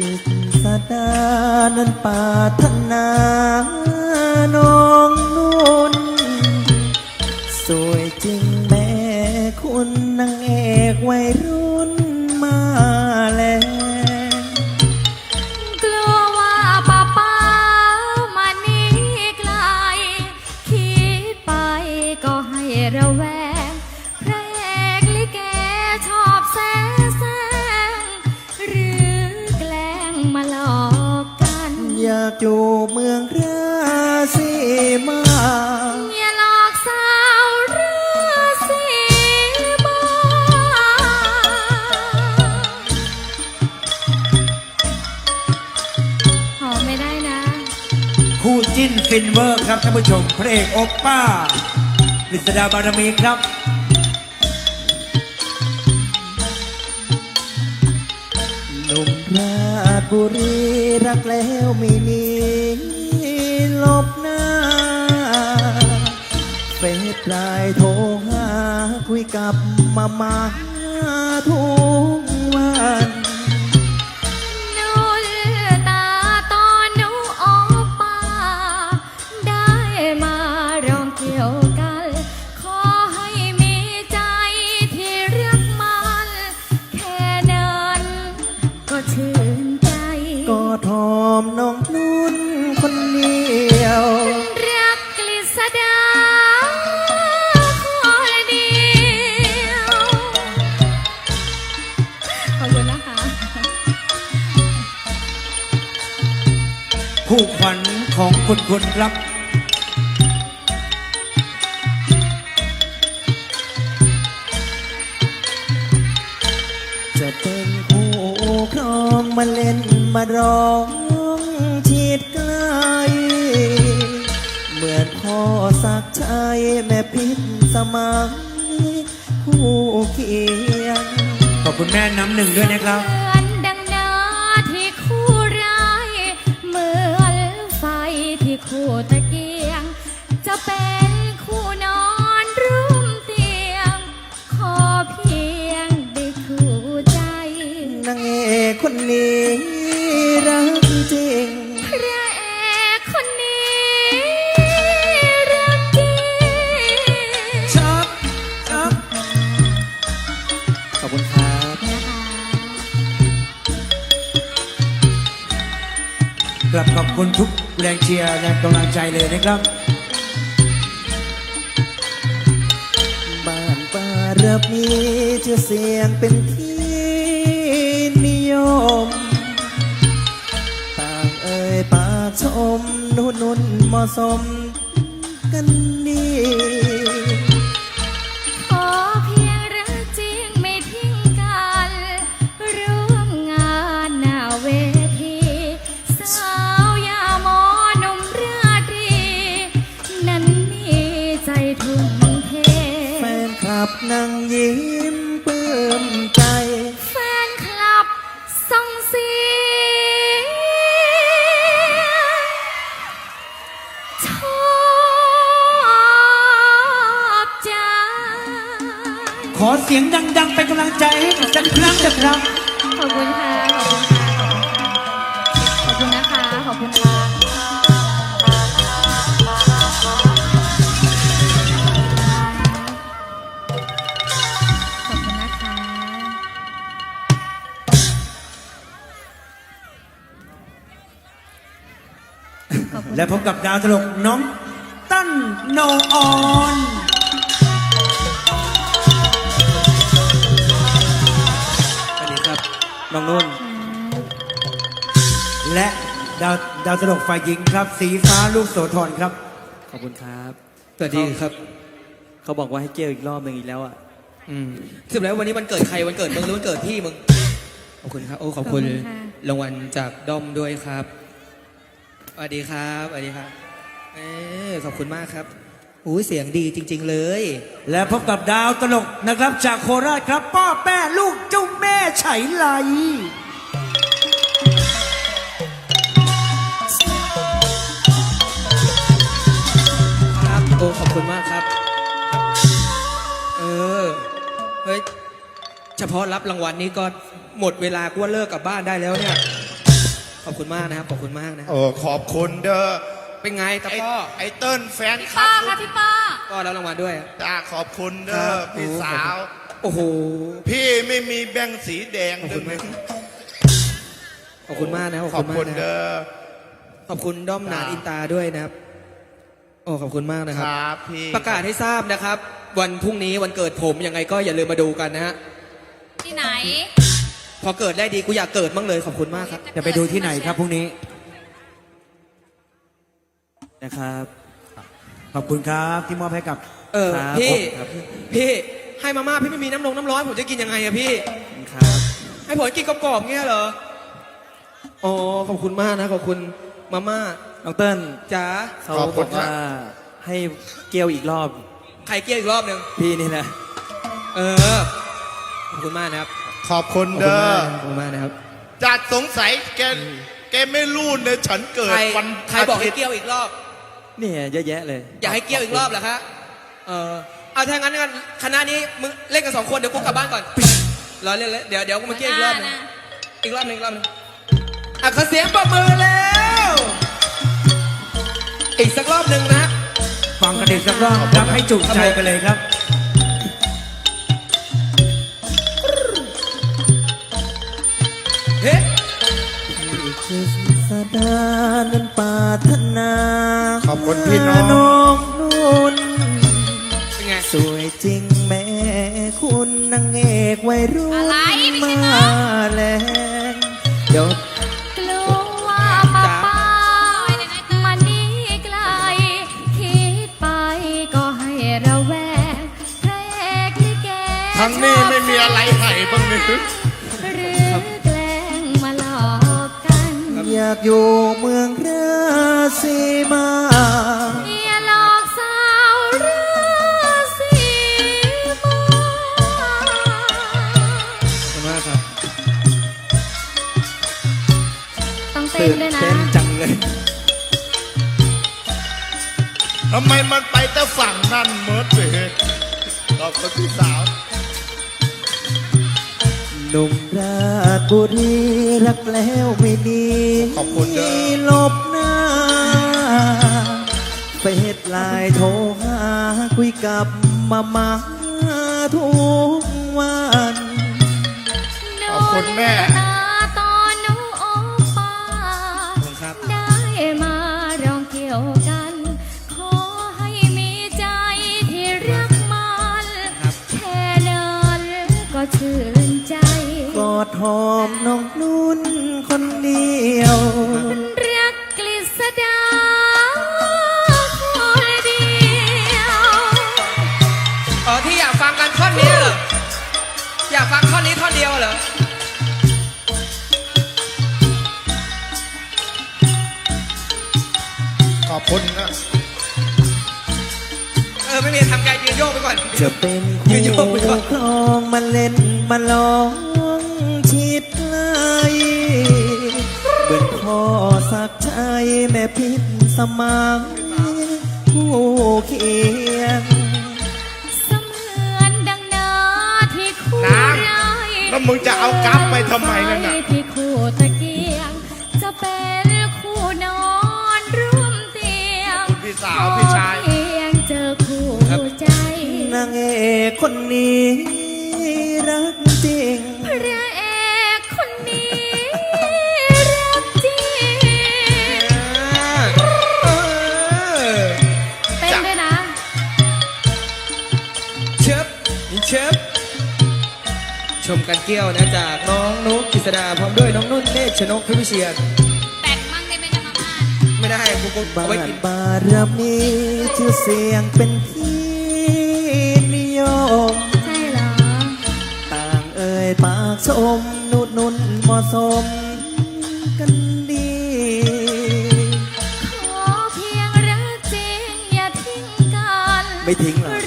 นั้นปรารถนาน้องนุ่น สวยจริงแม่คุณนางเอกวัยรุ่นมาแล้วกลัวว่าป้าป้ามานี้ไกล คิดไปก็ให้ระแวง อยากอยู่เมืองราศีมาอย่าหลอกสาวราศีมาหอมไม่ได้นะ คู่จิ้นฟินเวอร์ครับท่านผู้ชมพระเอกโอปป้าลิศดาบารมีครับหนุ่มราช บุรีรักแล้วไม่หนีหลบหน้า เฟซไลน์โทรหาคุยกับมามาทุก อมน้องนุ่นคนเดียว รักกฤษดาคนเดียวขอบคุณนะคะคู่ขวัญของคุณคุณครับ จะเป็นคู่ครองมาเล่นมาร้อง พ่อสักชัยแม่พิษสมัยคู่เคียงขอบคุณแม่น้ำหนึ่งด้วยนะครับ กลับขอบคุณทุกแรงเชียร์และกำลังใจเลยนะครับ บ้านป่าเรือบมีชื่อเสียงเป็นที่นิยม ต่างเอ่ยปากชม นุ่นนุ่นเหมาะสมกันดี ลับนั่งยิ้มปลื้มใจ แฟนคลับส่งเสียงชอบใจ ขอเสียงดัง ๆ เป็นกำลังใจให้อีกสักครั้งนะครับ ขอบคุณค่ะ ขอบคุณและพบกับดาวตลกน้องตั้นโนออนสวัสดีครับน้องนุ่น และดาวดาวตลกฝ่ายหญิงครับ สีฟ้าลูกโสธรครับ ขอบคุณครับ สวัสดีครับ เขาบอกว่าให้เกี่ยวอีกรอบหนึ่งอีกแล้วอะอืมสรุปแล้ววันนี้วันเกิดใครวันเกิดมึงหรือวันเกิดพี่มึง ขอบคุณครับ โอ้ขอบคุณขอบคุณค่ะ รางวัลจากด้อมด้วยครับ สวัสดีครับสวัสดีครับเออขอบคุณมากครับอู้เสียงดีจริง ๆเลย และพบกับดาวตลกนะครับจากโคราชครับป้าแป้ลูกเจ้าแม่ไฉไลครับโอ้ขอบคุณมากครับ เออ เฮ้ย เฉพาะรับรางวัลนี้ก็หมดเวลากูว่าเลิกกลับบ้านได้แล้วเนี่ย ขอบคุณมากนะครับ ขอบคุณมากนะเออขอบคุณเด้อเป็นไงตาไอ้พ่อไอ้เติ้ลแฟนคลัป้าบค่ะพี่ป้า ก็รับรางวัลด้วยจ้าขอบคุณคเด้รัอบพี่สาว โอ้โห พี่ไม่มีแบงค์สีแดงขอบด้คุวณยมาก ขอบคุณมากนะขขออบบคุณคุมากณนะเด้อ ขอบคุณด้อมนาดอินตาด้วยนะครับ โอ้ขอบคุณมากนะคครับ รับพี่ประกาศให้ทราบนะครับ วันพรุ่งนี้วันเกิดผมยังไงก็อย่าลืมมาดูกันนะฮะที่ไหน พอเกิดได้ดีกูอยากเกิดบ้างเลยขอบคุณมากครับ จะไปดูที่ไหนครับพรุ่งนี้นะครับ ขอบคุณครับที่มอบให้กับเออครับพี่ครับพี่ให้มาม่าพี่ไม่มีน้ำลงน้ำร้อนผมจะกินยังไงอะพี่ ครับให้ผมกินกรอบๆเงี้ยเหรออ๋อขอบคุณมากนะขอบคุณมาม่าน้องเติ้ลจ๋าเขาบอกว่าให้เกี่ยวอีกรอบ ไข่เกี๊ยวอีกรอบหนึ่งพี่นี่แหละ เออขอบคุณมากนะครับ ขอบคุณขอบคุณเด้อมากนะขอบคุณมากนะครับ จัดสงสัยแกแกไม่รู้เนี่ยฉันเกิดใครวันใครบอกให้าทิตย์เกี๊ยวอีกรอบ เนี่ยเยอะแยะเลยอยากให้เกี๊ยวอีกรอบเหรอคะเออเอาถ้างั้นกันคณะนี้มึงเล่นกันสองคนเดี๋ยวกูกลับบ้านก่อนรอเล่นเลยเดี๋ยวเดี๋ยวกูมาเกี๊ยวอีกรอบหนึงอีกรอบหนึงอีกรอบหนึงอะขอเสียงปรบมือแล้ว อีกสักรอบหนึ่งนะ ฟังกันอีกสักรอบครับให้จุใจไปเลยครับ เฮ้ที่คือสดานั้นปรารถนาขอบคุณพี่น้องน้องนุ่นเป็นไงสวยจริงแม่คุณนางเอกวัยรุ่นอะไรไม่ใช่มาน้องแรงเดี๋ยวกลัวว่าป้าป้ามันนี่ไกล คิดไปก็ให้ระแวงพระเอกลิเกทั้งนี้ไม่มีอะไรให้บ้างเลย อยากอยู่เมืองราศีมาอย่าหลอกสาวราศีมาขอบคุณมากครับต้องเต้ตื่นนด้วยนะ เต้นจังเลย ทำไมมันไปแต่ฝั่งนั่นเมิดเลยขอบคุณพี่สาว หนุ่มราชบุรีรักแล้วไม่ดีขอบคุณเด้อลบหน้าเฟซไลน์โทรหาคุยกับมามาทุกวัน ขอบคุณแม่ หอมน้องนุ่นคนเดียวรักกฤษดาคนเดียวอ๋อที่อยากฟังกันท่อนนี้เหรอ อยากฟังท่อนนี้ท่อนเดียวเหรอขอบคุณนะเออไม่มีทำใจยืนโยกไปก่อน จะเป็นยืคู่นโยกไปก่อน ครองมาเล่นมาลอง อสักชัยแม่พิษสมังคู่เคียง เสมือนดังนาที่คู่น้ำร้ายแล้วมึงจะเอากั๊บไปทำไมนั่นน่ะ ที่คู่ตะเกียง จะเป็นคู่นอนร่วมเตียงคุณพี่สาวพี่ชาย ขอเพียงเจอคู่ครับใจ นางเอกคนนี้ ชิบชมกันเกี้ยวนะจากน้องนุ๊กกฤษดาพร้อมด้วยน้องนุ่นเนตรชนกพิพิเชียรแต่งมั่งได้ไหมนะมาม่าไม่ได้กูกูบ้าเอาไว้นกินบารมีชื่อเสียงเป็นที่นิยม ใช่เหรอ ต่างเอ่ยปากชมนุดนุนเหมาะสมกันดี ขอเพียงรักจริงอย่าทิ้งกันไม่ทิ้งหรอก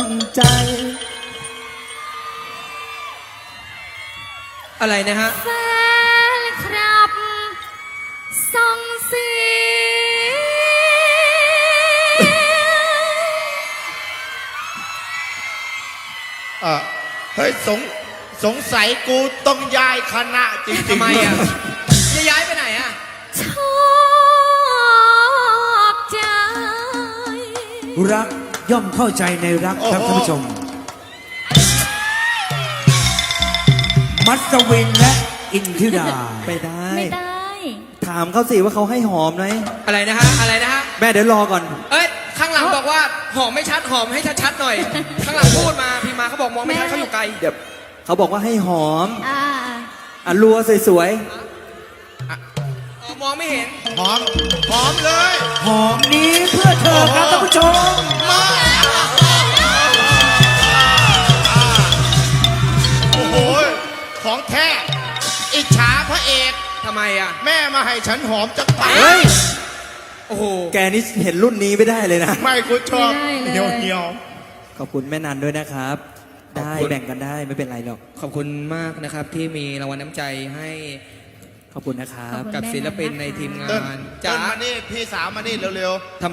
มใจ อะไรนะฮะ แฟนครับส่งเสียอเฮ้ยสงสงสัยกูต้องย้ายคณะจริงๆทำไมอะจะย้ายไปไหนอะ ชอบใจ รัก ย่อมเข้าใจในรักครับท่านผู้ชม มัสวินและอินทิราไปได้ ไม่ได้ ถามเขาสิว่าเขาให้หอมไหมอะไรนะฮะ อะไรนะฮะ แม่เดี๋ยวรอก่อน เอ้ย ข้างหลังบอกว่าหอมไม่ชัดหอมให้ชัดๆหน่อย ข้างหลังพูดมาพี่มาเขาบอกมองไม่ชัดเขาอยู่ไกล เดี๋ยวเขาบอกว่าให้หอมอ่า อะรัวสวยอ๋อ มองไม่เห็น หอม หอมเลย หอมนี้เพื่อเธอครับท่านผู้ชมโอ้โห ของแท้ อิจฉาพระเอก ทำไมอะ แม่มาให้ฉันหอมจักปาๆเฮ้ย โอ้โห แกนี่เห็นรุ่นนี้ไม่ได้เลยนะ ไม่กูชอบไม่ได้เลยเหี่ยวเหี่ยว ขอบคุณแม่นันด้วยนะครับได้ขอบคุณ แบ่งกันได้ไม่เป็นไรหรอก ขอบคุณมากนะครับที่มีรางวัลน้ำใจให้ ขอบคุณนะครับกับศิลปินในทีมงาเติ้ลนเติ้จ๋าลมานี่พี่สาวมานี่เร็วๆ ทำไม